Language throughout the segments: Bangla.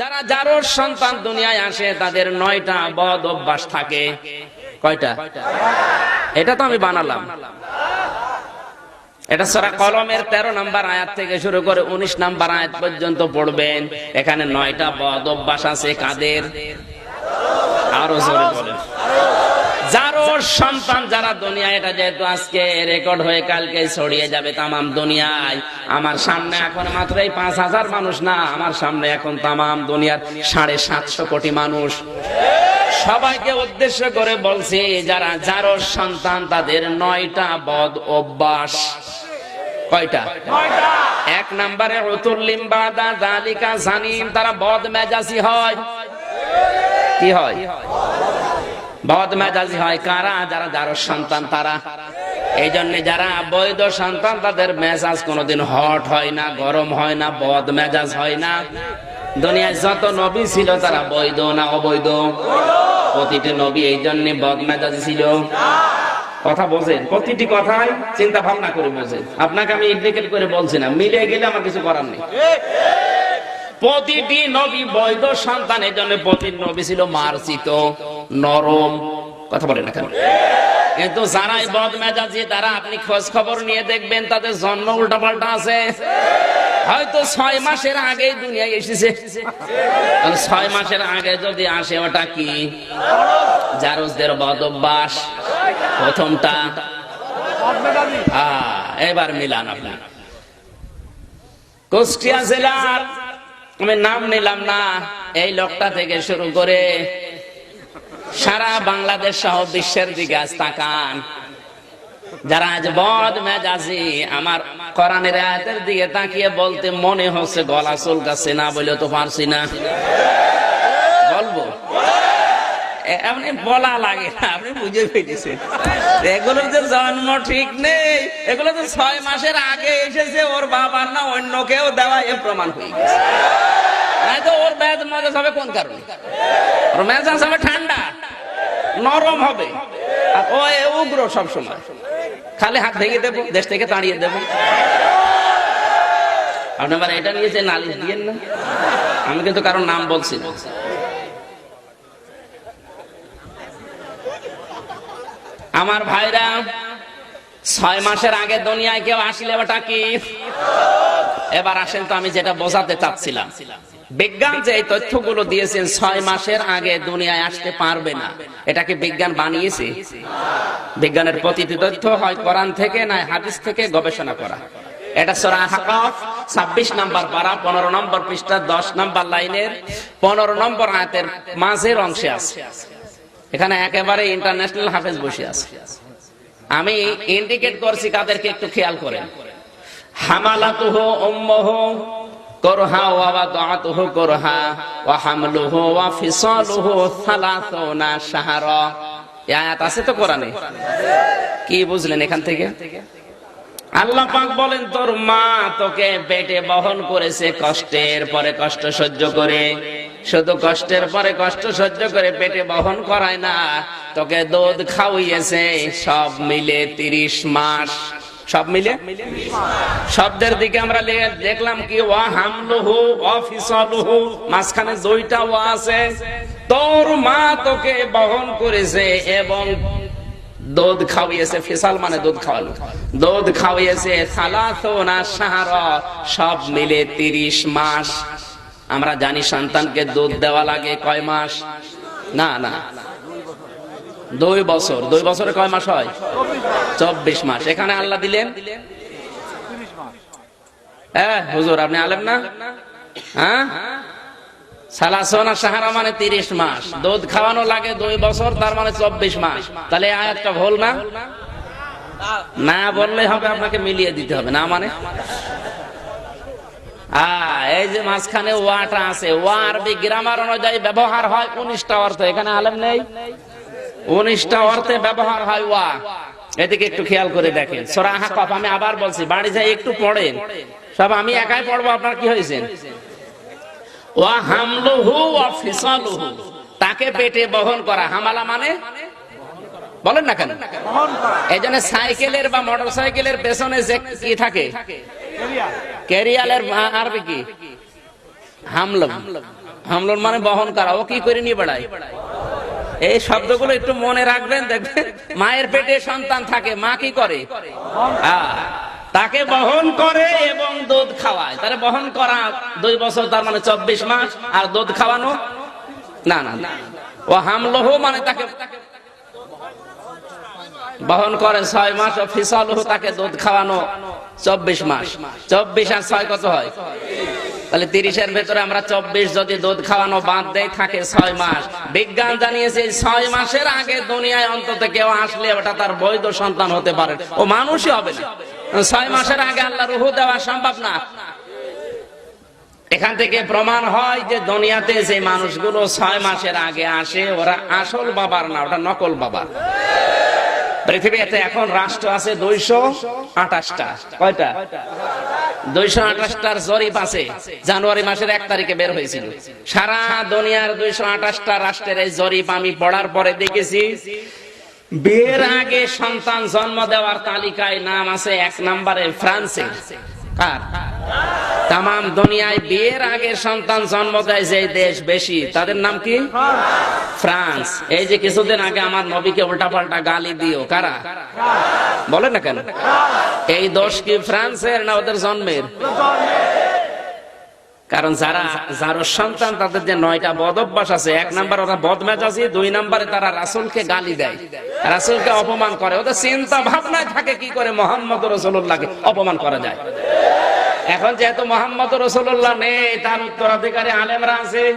যারা যারোর সন্তান দুনিয়ায় আসে, তাদের নয়টা বদ অভ্যাস থাকে। কয়টা? এটা তো আমি বানালাম। এটা সারা কলমের তেরো নাম্বার আয়াত থেকে শুরু করে উনিশ নাম্বার আয়াত পর্যন্ত পড়বেন। এখানে নয়টা বদ অভ্যাস আছে কাদের? আরও জোরে বলেন। যারও সন্তান যারা দুনিয়া এটা যেহেতু আজকে রেকর্ড হয়ে কালকে ছড়িয়ে যাবে তামাম দুনিয়ায়। আমার সামনে এখন মাত্র এই পাঁচ হাজার মানুষ না, আমার সামনে এখন তামাম দুনিয়ার সাড়ে সাতশো কোটি মানুষ। সবাইকে উদ্দেশ্য করে বলছি, যারা যারও সন্তান, তাদের নয়টা বদ অভ্যাস। কয়টা? এক নম্বরে উতুল্লিম বাদা দালিকা জানিম, তারা বদ মেজাজি হয়। কি হয়? বদ হয় কারা? যারা সন্তান তারা। এই জন্য যারা বৈধ সন্তান, তাদের মেজাজ কোনোদিন হট হয় না, গরম হয় না হয় না। দুনিয়ায় যত নবী ছিল, তারা বৈধ না অবৈধ? প্রতিটি নবী এই জন্য ছিল। কথা বোঝেন? প্রতিটি কথাই চিন্তা ভাবনা করে বোঝেন আপনাকে আমি ইন্ডিকেট করে বলছি না মিলে গেলে আমার কিছু করার নেই। প্রতিটি নবী বৈধ সন্তান এই জন্য প্রতিটি নবী ছিল মার্জিত। নরম। কথা বলেন না কেন? কিন্তু যারাই বদ মেজাজি তারা আপনি খোঁজ খবর নিয়ে দেখবেন, তাদের জন্ম উল্টা পাল্টা আছে। হয়তো ছয় মাসের আগে দুনিয়ায় এসেছে। ছয় মাসের আগে যদি আসে, ওটা কি? জারুজদের বদ অভ্যাস প্রথমটা এবার মিলান আপনার কুষ্টিয়া জেলার, আমি নাম নিলাম না, এই লোকটা থেকে শুরু করে সারা বাংলাদেশ সহ বিশ্বের দিকে আজ তাকান। যারা আজ বদ মেজাজি, আমার কোরআনের আয়াতের দিকে তাকিয়ে বলতে মনে হচ্ছে, গলা চুলকাচ্ছে না বলে তো পারছি না। বলব? এমনি বলা লাগে না, আপনি বুঝে যে জন্ম ঠিক নেই, এগুলো তো ছয় মাসের আগে এসেছে, ওর বাবার না অন্য কেউ দেওয়া এ প্রমাণ হয়ে গেছে। তো ওর মেজাজ হবে কোন কারণে? ওর মেজাজ হবে ঠান্ডা। নরম হবে। আর ও উগ্র সবসময়। খালি হাত ভেঙে দেবো, দেশ থেকে তাড়িয়ে দেবো। আপনি আবার এটা নিয়ে নালিশ দিয়েন না। আমি কিন্তু কারোর নাম বলছি আমার ভাইরা, ছয় মাসের আগে দুনিয়ায় কেউ আসলে এবার আসেন তো আমি যেটা বোঝাতে চাচ্ছিলাম। বিজ্ঞান যে এই তথ্যগুলো দিয়েছেন ছয় মাসের আগে দুনিয়ায় আসতে পারবে না। এটা কি বিজ্ঞান বানিয়েছে? বিজ্ঞানের প্রতিটি তথ্য হয় কোরআন থেকে, না হাদিস থেকে গবেষণা করা। এটা সরা হাকাফ ছাব্বিশ নাম্বার পারা, পনেরো নম্বর পৃষ্ঠা, দশ নাম্বার লাইনের, পনেরো নম্বর আয়াতের মাঝের অংশে আছে। এখানে একেবারে ইন্টারন্যাশনাল হাফেজ বসে আছে। আমি ইন্ডিকেট করছি কাদেরকে একটু খেয়াল করেন। হামালাতুহু উম্মুহু কি বুঝলেন এখান থেকে? আল্লাহ বলেন, তোর মা তোকে পেটে বহন করেছে কষ্টের পরে কষ্ট সহ্য করে। শুধু কষ্টের পরে কষ্ট সহ্য করে পেটে বহন করায় না, তোকে দুধ খাওয়িয়েছে সব মিলে তিরিশ মাস। সব মিলে? শব্দের দিকে আমরা দেখলাম কি, ওয়া হামলুহু, ওয়া ফিসালুহু, মাঝখানে জয়টা ওয়া আছে। তোর মা তোকে বহন করেছে এবং দুধ খাওয়িয়েছে। ফিসাল মানে দুধ খাওয়ালো। দুধ খাওয়িয়েছে সালাসোনা সাহারা সব মিলে তিরিশ মাস। আমরা জানি সন্তানকে দুধ দেওয়া লাগে কয় মাস? না না। দুই বছর। দুই বছরে কয় মাস হয়? চব্বিশ মাস। এখানে আল্লাহ দিলেন? হ্যাঁ আপনি আলেম না? হ্যাঁ? সাহারা মানে তিরিশ মাস। দুধ খাওয়ানো লাগে দুই বছর, তার মানে চব্বিশ মাস। তাহলে আয়াতটা ভুল না? না বললে হবে, আপনাকে মিলিয়ে দিতে হবে। না মানে? এই যে মাঝখানে ওয়াটা আছে। ওয়া আরবি গ্রামার অনুযায়ী ব্যবহার হয়, উনিশটা অর্থ। এখানে আলেম নেই? উনিশটা অর্থে ব্যবহার হয়, ওয়া। এদিকে একটু খেয়াল করে দেখেন। সোরা আমি আবার বলছি, বাড়ি যাই, একটু পড়েন। সব আমি একাই পড়ব, আপনার কি হয়েছেন ওয়া হামলুহু ওয়া তাকে পেটে বহন করা। হামালা মানে? বলেন না কেন? এই জন্য সাইকেলের বা মোটর সাইকেলের পেছনে যে কি থাকে? ক্যারিয়ালের আরবি কি? হামলম। হামলন মানে বহন করা। ও কি করে নিয়ে বেড়ায়? এই শব্দগুলো একটু মনে রাখবেন, দেখবেন মায়ের পেটে সন্তান থাকে, মা কি করে? তাকে বহন করে এবং দুধ খাওয়ায়। তারে বহন করা দুই বছর, তার মানে চব্বিশ মাস, আর দুধ খাওয়ানো? না না না। ও হামলহ মানে তাকে বহন করে ছয় মাস, ও ফিসলহ তাকে দুধ খাওয়ানো চব্বিশ মাস। চব্বিশ আর ছয় কত হয়? তাহলে তিরিশের ভেতরে আমরা চব্বিশ যদি দুধ খাওয়ানো বাদ দেয় থাকে ছয় মাস। বিজ্ঞান জানিয়েছে, ছয় মাসের আগে দুনিয়ায় অন্তত কেউ আসলে ওটা তার বৈধ সন্তান হতে পারে। ও মানুষই হবে না। ছয় মাসের আগে আল্লাহ রুহু দেওয়া সম্ভব না। এখান থেকে প্রমাণ হয় যে দুনিয়াতে যে মানুষগুলো ছয় মাসের আগে আসে, ওরা আসল বাবার না, ওটা নকল বাবার পৃথিবীতে এখন রাষ্ট্র আছে দুইশো আঠাশটা। কয়টা? দুইশো আঠাশটার বের আগে সন্তান জন্ম তাম দুনিয়ায় বিয়ের আগে সন্তান জন্ম দেয় যে দেশ বেশি। তাদের নাম কি? ফ্রান্স। এই যে কিছুদিন আগে আমার নবীকে উল্টা পাল্টা গালি দিও। কারা? বলে না কেন? এই দোষ কি ফ্রান্সের না ওদের জন্মের? কারণ যারা, যার সন্তান, তাদের যে নয়টা বদ অভ্যাস আছে, এক নাম্বার ওরা বদমেজাজি দুই নাম্বারে তারা রাসুলকে গালি দেয়। রাসুলকে অপমান করে। ওদের চিন্তা ভাবনায় থাকে কি করে মোহাম্মদ রসুল্লাহকে অপমান করা যায়। এখন যেহেতু মোহাম্মদ রসুল্লাহ নেই, তার উত্তরাধিকারী আলেমরা আছে।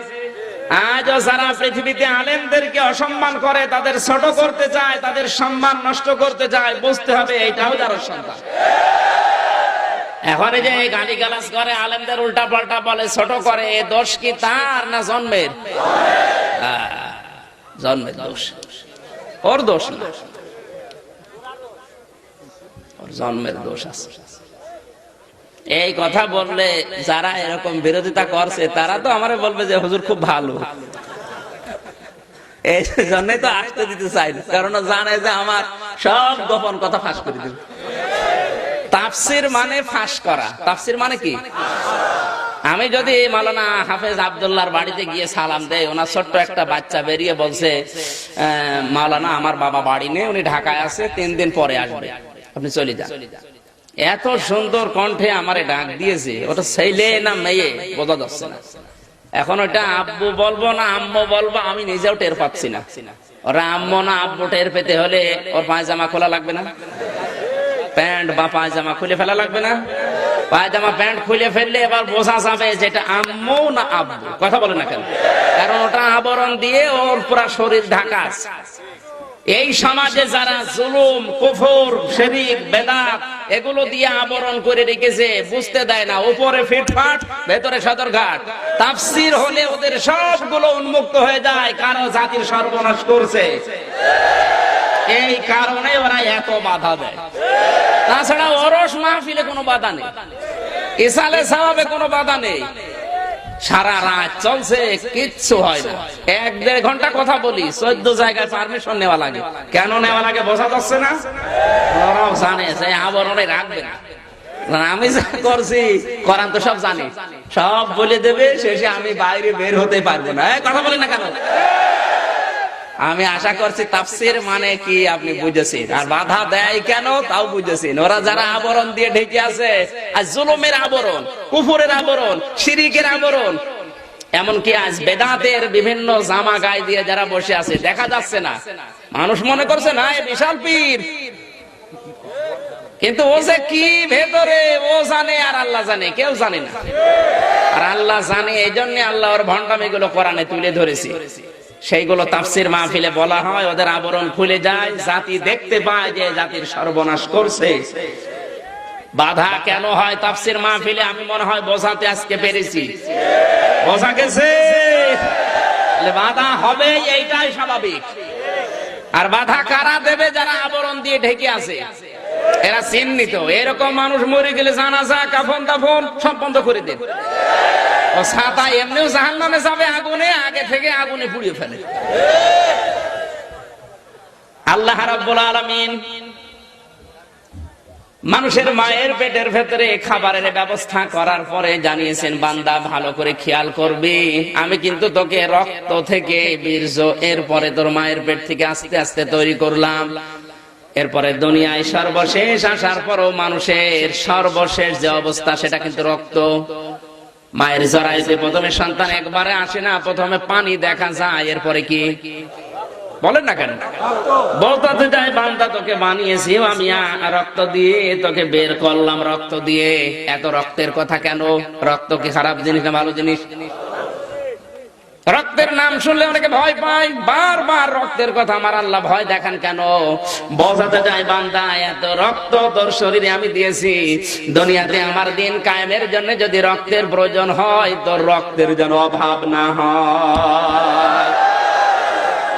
আজও সারা পৃথিবীতে আলেমদেরকে অসম্মান করে, তাদের ছোট করতে চায়, তাদের সম্মান নষ্ট করতে চায়, বুঝতে হবে এইটাও যার সন্তান। এখন যে গালি গালাজ করে, আলেমদের উল্টা পাল্টা বলে, ছোট করে, এ দোষ কি তার না জন্মের? জন্মের দোষ। ওর দোষ না। ওর জন্মের দোষ আছে। এই কথা বললে যারা এরকম বিরোধিতা করছে তারা তো আমারে বলবে যে হুজুর খুব ভালো। এই জন্যই তো আসতে দিতে চাই কারণ জানে যে আমার সব গোপন কথা ফাঁস করে দিবে। তাফসির মানে ফাঁস করা। তাফসির মানে কি? আমি যদি মালানা হাফেজ আবদুল্লাহর বাড়িতে গিয়ে সালাম দেয় ওনার ছোট্ট একটা বাচ্চা বেরিয়ে বলছে আহ, মাওলানা আমার বাবা বাড়ি নেই উনি ঢাকায় আছে তিন দিন পরে আসবে। আপনি চলে যান। এত সুন্দর কণ্ঠে আমারে ডাক দিয়েছে। ওটা ছেলে না মেয়ে, বোঝা যাচ্ছে না। এখন ওটা আব্বু বলব না, আম্মু বলব, আমি নিজেও টের পাচ্ছি না। ওরা আম্মু না আব্বু টের পেতে হলে ওর পায়জামা খোলা লাগবে না। প্যান্ট বা পায়জামা খুলে ফেলা লাগবে না। পায়জামা, প্যান্ট খুলে ফেললে এবার বোঝা যাবে যেটা আম্মু না আব্বু। কথা বলে না কেন? কারণ ওটা আবরণ দিয়ে ওর পুরা শরীর ঢাকা। এই সমাজে যারা জুলুম, কুফর শরীর বেদাত এগুলো দিয়ে আবরণ করে রেখেছে, বুঝতে দেয় না। উপরে ফিটফাট, ভেতরে সদরঘাট। তাফসির হলে ওদের সবগুলো উন্মুক্ত হয়ে যায়, কারও জাতির সর্বনাশ করছে। এই কারণে ওরা এত বাধা দেয়। তাছাড়া অরস মাহফিলে কোনো বাধা নেই। ইসালে সাহাবে কোনো বাধা নেই। সারা রাত চলছে, কিচ্ছু হয় না। এক দেড় ঘণ্টা কথা বলি, চোদ্দ জায়গায় পারমিশন নেওয়া লাগে। কেন নেওয়া লাগে বোঝা যাচ্ছে না? ওরাও জানে যে আবরণে রাখবে না। আমি যা করছি করান তো সব জানি। সব বলে দেবে, শেষে আমি বাইরে বের হতে পারব না। কথা বলি না কেন? আমি আশা করছি তাফসির মানে কি আপনি বুঝেছেন। আর বাধা দেয় কেন? তাও বুঝেছেন। ওরা যারা আবরণ দিয়ে ঢেকে আছে, আর জুলুমের আবরণ, কুফুরের আবরণ, শিরিকের আবরণ, এমনকি আজ বেদাতের বিভিন্ন জামা গায়ে দিয়ে যারা বসে আছে, দেখা যাচ্ছে না। মানুষ মনে করছে, না, এ বিশাল পীর। কিন্তু ও যে কি ভেতরে, ও জানে আর আল্লাহ জানে, কেউ জানে না। আর আল্লাহ জানে এই জন্য আল্লাহর ভণ্ডামি গুলো কোরআনে তুলে ধরেছে। সেইগুলো তাফসির মাহফিলে বলা হয়, ওদের আবরণ খুলে যায়, জাতি দেখতে পায় যে জাতির সর্বনাশ করছে। বাধা কেন হয় তাফসির মাহফিলে? আমি মনে হয় বোঝাতে আজকে পেরেছি। বোঝা গেছে? বাধা হবে, এইটাই স্বাভাবিক। আর বাধা কারা দেবে? যারা আবরণ দিয়ে ঢেকে আছে। এরা চিহ্নিত। এরকম মানুষ মরে গেলে জানাজা কাফন দাফন সব বন্ধ করে দেন। ও ছাতা এমনিও জাহান নামে যাবে, আগুনে, আগে থেকে আগুনে পুড়িয়ে ফেলে। আল্লাহ রাব্বুল আলামিন মানুষের মায়ের পেটের ভেতরে খাবারের ব্যবস্থা করার পরে জানিয়েছেন, বান্দা ভালো করে খেয়াল করবি। আমি কিন্তু তোকে রক্ত থেকে বীর্য এরপরে তোর মায়ের পেট থেকে আস্তে আস্তে তৈরি করলাম। এরপরে দুনিয়ায় সর্বশেষ আসার পরও মানুষের সর্বশেষ যে অবস্থা সেটা কিন্তু রক্ত। মায়ের জরাইতে প্রথমে সন্তান একবারে আসে না, প্রথমে পানি দেখা যায়, এরপরে কি? বলেন না কেন? বলতে বান্দা তোকে বানিয়েছি আমি রক্ত দিয়ে তোকে বের করলাম, রক্ত দিয়ে। এত রক্তের কথা কেন? রক্ত কি খারাপ জিনিস না ভালো জিনিস? রক্তের নাম শুনলে অনেকে ভয় পায়। বারবার রক্তের কথা আমার আল্লাহ ভয় দেখান কেন? বোঝাতে যায় বান্দা, এত রক্ত তোর শরীরে আমি দিয়েছি। দুনিয়াতে আমার দিন কায়েমের জন্য যদি রক্তের প্রয়োজন হয়, তোর রক্তের যেন অভাব না হয়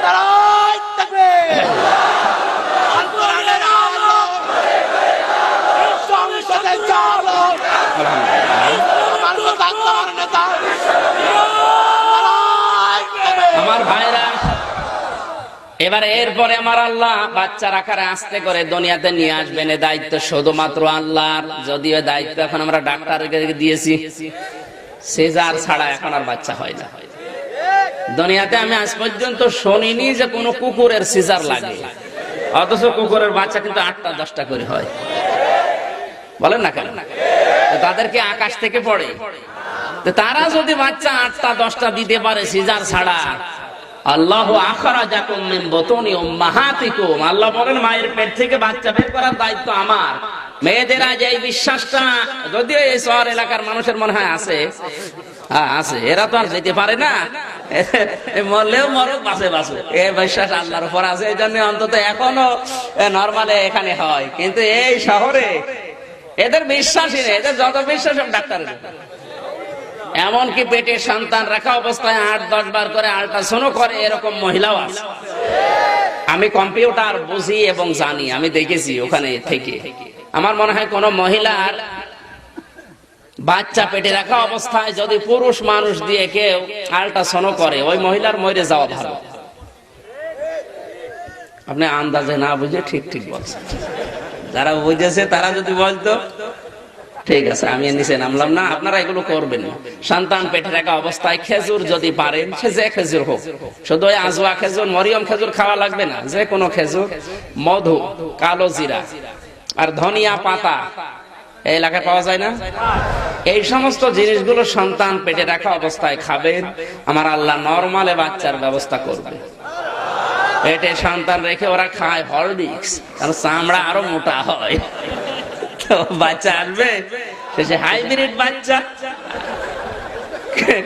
নারায় তাকবীর আন্দোলনের আলো সংসদের চালো আমার নেতা আমার নেতা নারায় তাকবীর আমার ভাইরা এবারে এরপরে আমার আল্লাহ বাচ্চার আকারে আস্তে করে দুনিয়াতে নিয়ে আসবেন, এ দায়িত্ব শুধুমাত্র আল্লাহর। যদিও দায়িত্ব এখন আমরা ডাক্তারকে দিয়েছি সেজার ছাড়া এখন আর বাচ্চা হয় না। দুনিয়াতে আমি আজ পর্যন্ত শুনিনি যে কোনো কুকুরের সিজার লাগে। অথচ কুকুরের বাচ্চা কিন্তু আটটা দশটা করে হয়। বলেন না কেন? তাদেরকে আকাশ থেকে পড়ে। তারা যদি বাচ্চা আটটা দশটা দিতে পারে সিজার ছাড়া আল্লাহ আখরাজাকুম মিন বুতুনি উম্মাহাতিকুম। আল্লাহ বলেন, মায়ের পেট থেকে বাচ্চা বের করার দায়িত্ব আমার। বিশ্বাসটা যদিও এই শহর এলাকার মানুষের মনে হয় আছে হ্যাঁ আছে। এরা তো আর যেতে পারে না। মরলেও মরক বাসে বাসে এ বিশ্বাস আল্লাহর উপর আছে এই জন্য অন্তত এখনও নর্মালে এখানে হয়। কিন্তু এই শহরে এদের বিশ্বাসই নেই, এদের যত বিশ্বাস সব ডাক্তারের। এমনকি পেটে সন্তান রাখা অবস্থায় আট, দশ বার করে আল্ট্রাসাউন্ড করে, এরকম মহিলাও আছে। আমি কম্পিউটার বুঝি এবং জানি, আমি দেখেছি ওখানে থেকে। আমার মনে হয় কোন মহিলার বাচ্চা পেটে রাখা অবস্থায় যদি পুরুষ মানুষ দিয়ে কেউ আল্ট্রাসাউন্ড করে, ওই মহিলার মরে যাওয়া ভালো। আপনি আন্দাজে না বুঝে ঠিক ঠিক বলছেন। যারা বুঝেছে, তারা যদি বলতো। ঠিক আছে, আমি নিচে নামলাম না, আপনারা এগুলো করবেন। সন্তান পেটে রাখা অবস্থায় খেজুর যদি পারেন, সে যে খেজুর হোক। শুধু ওই আজওয়া খেজুর, মরিয়ম খেজুর খাওয়া লাগবে না, যে কোনো খেজুর, মধু, কালো জিরা আর ধনিয়া পাতা। এই এলাকায় পাওয়া যায় না? এই সমস্ত জিনিসগুলো সন্তান পেটে রাখা অবস্থায় খাবেন, আমার আল্লাহ নর্মালে বাচ্চার ব্যবস্থা করবে। পেটে সন্তান রেখে ওরা খায় হরলিক্স, কারণ চামড়া আরও মোটা হয়। তো বাচ্চা আসবে শেষে হাইব্রিড বাচ্চা।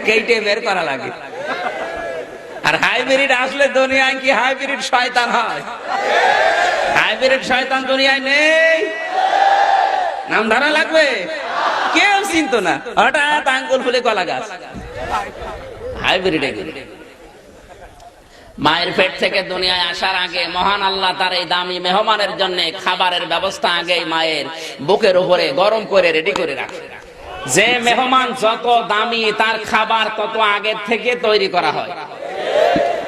কেটে বের করা লাগে? আর হাইব্রিড আসলে দুনিয়ায় কি হাইব্রিড শয়তান হয়? হাইব্রিড শয়তান দুনিয়ায় নেই। নাম ধরা লাগবে? কেউ চিনত না। হঠাৎ আঙ্গুল ফুলে কলা গাছ। হাইব্রিড এগুলো। মায়ের পেট থেকে দুনিয়ায় আসার আগে মহান আল্লাহ তার এই দামি মেহমানের জন্য খাবারের ব্যবস্থা আগে মায়ের বুকের উপরে গরম করে রেডি করে রাখে। যে মেহমান যত দামি তার খাবার তত আগের থেকে তৈরি করা হয়।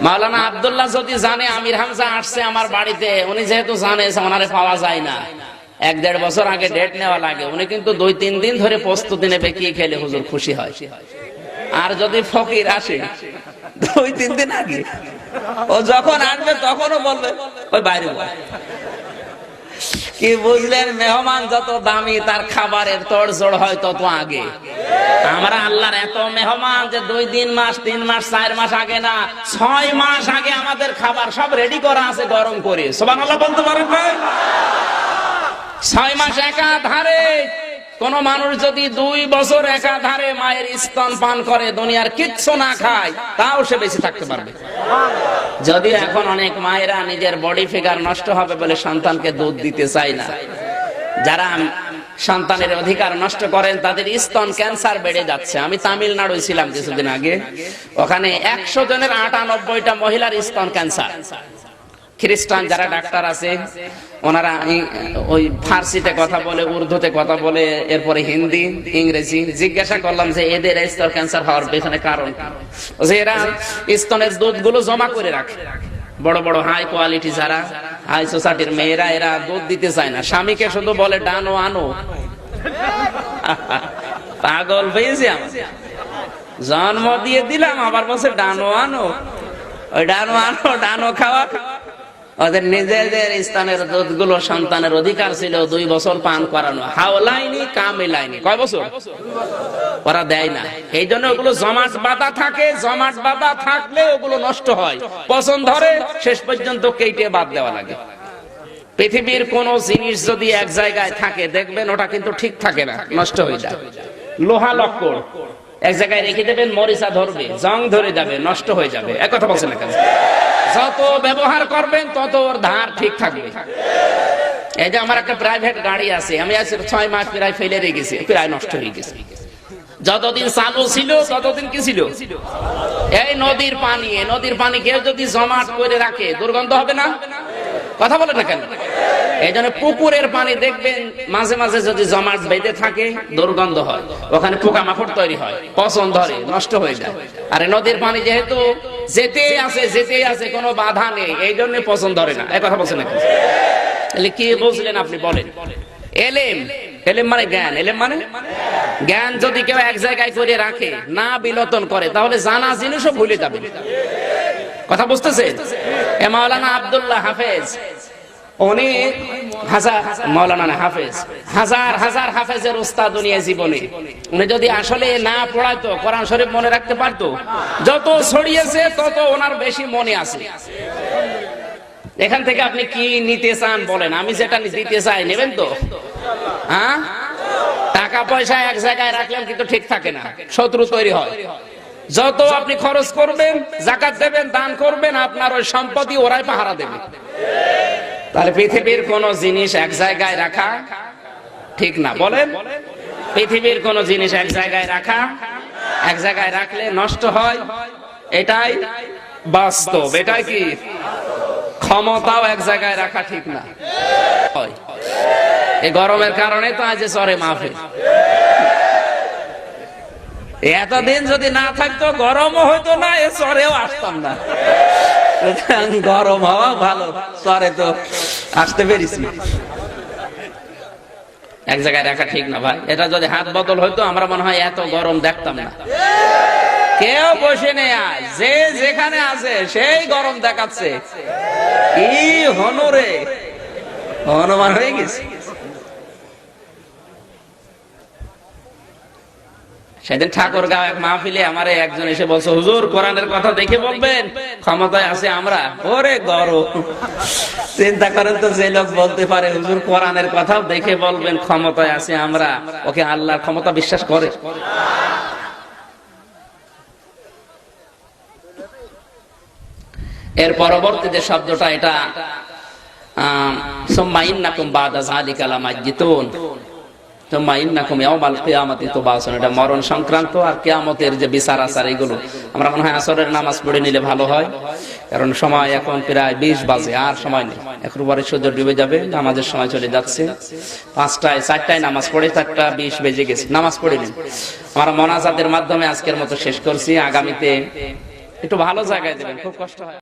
মাওলানা আব্দুল্লাহ যদি জানে, আমির হামজা আসছে আমার বাড়িতে, উনি যেহেতু জানে ওনারে পাওয়া যায় না। এক দেড় বছর আগে ডেট নেওয়া লাগে, উনি কিন্তু দুই তিন দিন ধরে প্রস্তুতি নেবে কি খেলে হুজুর খুশি হয়। আর যদি ফকির আসে, দুই তিন দিন আগে ও যখন আসবে তখনও বলবে, ওই বাইরে কি বুঝলেন, মেহমান, যত দামি তার খাবারের তোড়জোড় হয় তত আগে। আমরা আল্লাহর এত মেহমান যে দুই, তিন মাস তিন মাস, চার মাস আগে না, ছয় মাস আগে আমাদের খাবার সব রেডি করা আছে, গরম করে। সোবান আল্লাহ বলতে পারেন ছয় মাস একাধারে কোন মানুষ যদি দুই বছর একাধারে মায়ের স্তন পান করে, দুনিয়ার কিচ্ছু না খায়, তাও সে বেঁচে থাকতে পারবে। যদি এখন অনেক মায়েরা নিজের বডি ফিগার নষ্ট হবে বলে সন্তানকে দুধ দিতে চায় না, যারা সন্তানের অধিকার নষ্ট করেন, তাদের স্তন ক্যান্সার বেড়ে যাচ্ছে। আমি তামিলনাড়ু ছিলাম কিছুদিন আগে। ওখানে একশো জনের আটানব্বইটা মহিলার স্তন ক্যান্সার। খ্রিস্টান যারা ডাক্তার আছে, ওনারা ওই ফার্সিতে কথা বলে, উর্দুতে কথা বলে, এরপরে হিন্দি, ইংরেজি জিজ্ঞাসা করলাম যে এদের স্তন ক্যান্সার হওয়ার পেছনে কারণ যে এরা স্তনের দুধগুলো জমা করে রাখে। বড় বড় হাই কোয়ালিটি যারা হাই সোসাইটির মেয়েরা, এরা দুধ দিতে চায় না। স্বামীকে শুধু বলে, ডানো, আনো। পাগল পেয়েছি আমার। জন্ম দিয়ে দিলাম, আবার বসে ডানো, আনো। ওই ডানো, আনো, ডানো খাওয়া খাওয়া ওদের নিজেদের স্থানের দুধগুলো সন্তানের অধিকার ছিল, দুই বছর পান করানো। হাওলাইনি, কামিলাইনি। কয় বছর? ওরা দেয় না। এই জন্য ওগুলো জমাট বাঁধা থাকে। জমাট বাঁধা থাকলে ওগুলো নষ্ট হয়। পছন্দ ধরে শেষ পর্যন্ত কেটে বাদ দেওয়া লাগে। পৃথিবীর কোন জিনিস যদি এক জায়গায় থাকে, দেখবেন ওটা কিন্তু ঠিক থাকে না, নষ্ট হয়ে যায়। লোহা লক্কর। এক জায়গায় রেখে দেবেন, মরিচা ধরবে, জং ধরে যাবে, নষ্ট হয়ে যাবে। এক কথা বলছেন না কেন? যত ব্যবহার করবেন, তত ওর ধার ঠিক থাকবে। এই যে আমার একটা প্রাইভেট গাড়ি আছে, আমি আজ ছয় মাস প্রায় ফেলে রেখেছি প্রায় নষ্ট হয়ে গেছে। যতদিন চালু ছিল, ততদিন কি ছিল? এই নদীর পানি নদীর পানি কেউ যদি জমাট করে রাখে, দুর্গন্ধ হবে না? কথা বলে না কেন? এই জন্য পুকুরের পানি দেখবেন, মাঝে মাঝে যদি জমাট বেঁধে থাকে, দুর্গন্ধ হয়। ওখানে পোকামাকড় তৈরি হয়, পচন ধরে, নষ্ট হয়ে যায়। আর নদীর পানি যেহেতু যেতেই আছে যেতেই আছে, কোনো বাধা নেই এই জন্য পচন ধরে না। এই কথা বলছেন না তাহলে কি বুঝলেন আপনি? বলেন। এলেম। এলেম মানে জ্ঞান। এলেম মানে? জ্ঞান যদি কেউ এক জায়গায় করে রাখে, না বিলতন করে, তাহলে জানা জিনিসও ভুলে যাবে কথা বুঝতেছে এ মাওলানা আব্দুল্লাহ হাফেজ, উনি হাজার, মাওলানা হাফেজ, হাজার হাজার হাফেজের উস্তাদ দুনিয়া জীবনে। উনি যদি আসলে না পড়াইতো, কোরআন শরীফ মনে রাখতে পারতো, যত ছড়িয়েছে, তত ওনার বেশি মনে আছে। এখান থেকে আপনি কি নিতে চান বলেন? আমি যেটা দিতে চাই, নেবেন তো? হ্যাঁ? টাকা পয়সা এক জায়গায় রাখলেন কিন্তু ঠিক থাকে না, শত্রু তৈরি হয়। যত আপনি খরচ করবেন, জাকাত দেবেন, দান করবেন, আপনার ওই সম্পত্তি ওরাই পাহারা দেবে। তাহলে পৃথিবীর কোন জিনিস এক জায়গায় রাখা ঠিক না। বলেন, পৃথিবীর কোন জিনিস এক জায়গায় রাখা, এক জায়গায় রাখলে নষ্ট হয়, এটাই বাস্তব। এটাই কি? ক্ষমতাও এক জায়গায় রাখা ঠিক না। এই গরমের কারণে তো আজ চরে মাহফিল এতদিন যদি না থাকতো, গরমও হইতো না, এ চরেও আসতাম না। গরম হওয়া ভালো চরে তো আসতে পেরেছি। এক জায়গায় রাখা ঠিক না ভাই। এটা যদি হাত বদল হইতো, আমরা মনে হয় এত গরম দেখতাম না। কেউ বসে নেই যে যেখানে আছে, সেই গরম দেখাচ্ছে। কি হনরে? হনুমান হয়ে গেছে। সেদিন ঠাকুর গাঁও এক মাহফিলে আমার একজন এসে বলছে হুজুর কোরআনের কথা দেখে বলবেন। ক্ষমতায় আছে আমরা। ওরে গরম চিন্তা করেন তো যে লোক বলতে পারে হুজুর কোরআনের কথাও দেখে বলবেন ক্ষমতায় আছে আমরা। ওকে আল্লাহর ক্ষমতা বিশ্বাস করে। এর পরবর্তীতে শব্দটা এটা আম, সুম্মা ইন্নাকুম বাদা যালিকা লামাজ্জিতুন মরণ সংক্রান্ত আর কিয়ামতের যে বিচার আচার এগুলো। আমরা মনে হয় আসরের নামাজ পড়ে নিলে ভালো হয়, কারণ সময় এখন প্রায় বিশ বাজে, আর সময় নেই। এখন পরে সূর্য ডুবে যাবে, নামাজের সময় চলে যাচ্ছে। পাঁচটায়, চারটায় নামাজ পড়ে চারটা বিশ বেজে গেছে, নামাজ পড়ে নিন। আমরা মনাজাতের মাধ্যমে আজকের মতো শেষ করছি। আগামীতে একটু ভালো জায়গায় দেবেন, খুব কষ্ট হয়।